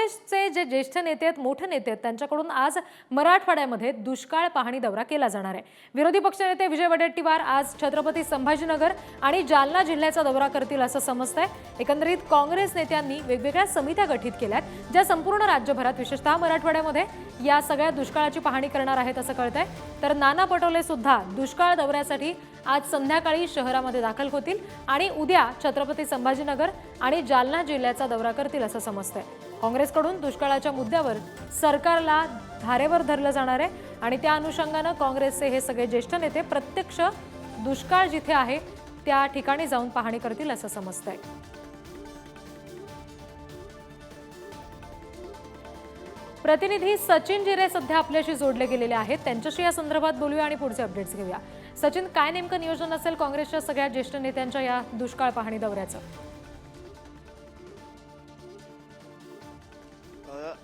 काँग्रेसचे जे ज्येष्ठ नेते आहेत मोठे नेते आहेत त्यांच्याकडून आज मराठवाड्यामध्ये दुष्काळ पाहणी दौरा केला जाणार आहे. विरोधी पक्षनेते विजय वडेट्टीवार आज छत्रपती संभाजीनगर आणि जालना जिल्ह्याचा दौरा करतील असं समजतंय एकंदरीत काँग्रेस नेत्यांनी वेगवेगळ्या समित्या गठीत केल्यात ज्या संपूर्ण राज्यभरात विशेषतः मराठवाड्यामध्ये या सगळ्या दुष्काळाची पाहणी करणार आहेत असं कळतंय. तर नाना पटोले सुद्धा दुष्काळ दौऱ्यासाठी आज संध्याकाळी शहरामध्ये दाखल होतील आणि उद्या छत्रपती संभाजीनगर आणि जालना जिल्ह्याचा दौरा करतील असं समजतंय. काँग्रेसकडून दुष्काळाच्या मुद्द्यावर सरकारला धारेवर धरलं जाणार आहे. आणि त्या अनुषंगानं काँग्रेसचे हे सगळे ज्येष्ठ नेते प्रत्यक्ष दुष्काळ जिथे आहे त्या ठिकाणी जाऊन पाहणी करतील असं समजतंय. प्रतिनिधी सचिन जिरे सध्या आपल्याशी जोडले गेलेले आहेत. त्यांच्याशी या संदर्भात बोलूया आणि पुढचे अपडेट्स घेऊया. सचिन काय नेमकं नियोजन असेल काँग्रेसच्या सगळ्या ज्येष्ठ नेत्यांच्या या दुष्काळ पाहणी दौऱ्याचं?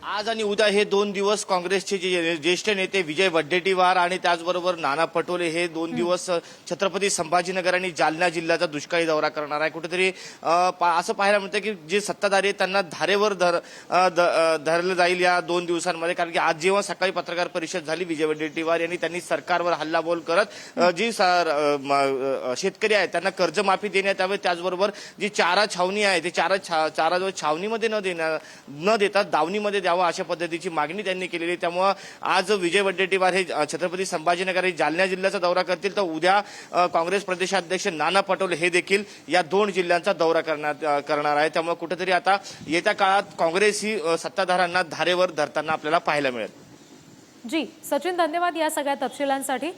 आज आणि उद्या हे दोन दिवस काँग्रेसचे जे ज्येष्ठ नेते विजय वड्डेटीवार आणि त्याचबरोबर नाना पटोले हे दोन दिवस छत्रपती संभाजीनगर आणि जालना जिल्ह्याचा दुष्काळी दौरा करणार आहे. कुठेतरी असं पाहायला मिळतं की जे सत्ताधारी आहेत त्यांना धारेवर धर धरलं जाईल या दोन दिवसांमध्ये. कारण की आज जेव्हा सकाळी पत्रकार परिषद झाली विजय वड्डेटीवार यांनी त्यांनी सरकारवर हल्लाबोल करत जी शेतकरी आहेत त्यांना कर्जमाफी देण्यात यावी. त्याचबरोबर जी चारा छावणी आहे ते चारा चारा जो छावणीमध्ये न देण्या न देता दावणीमध्ये द्यावं अशा पद्धतीची मागणी त्यांनी केलेली आहे. त्यामुळं आज विजय वड्डेटीवार हे छत्रपती संभाजीनगर हे जालना जिल्ह्याचा दौरा करतील तर उद्या काँग्रेस प्रदेशाध्यक्ष नाना पटोले हे देखील या दोन जिल्ह्यांचा दौरा करण्यात अ, करणार आहे त्यामुळे कुठेतरी आता येत्या काळात काँग्रेस ही सत्ताधाऱ्यांना धारेवर धरताना आपल्याला पाहायला मिळेल. जी सचिन धन्यवाद या सगळ्या तपशिलांसाठी.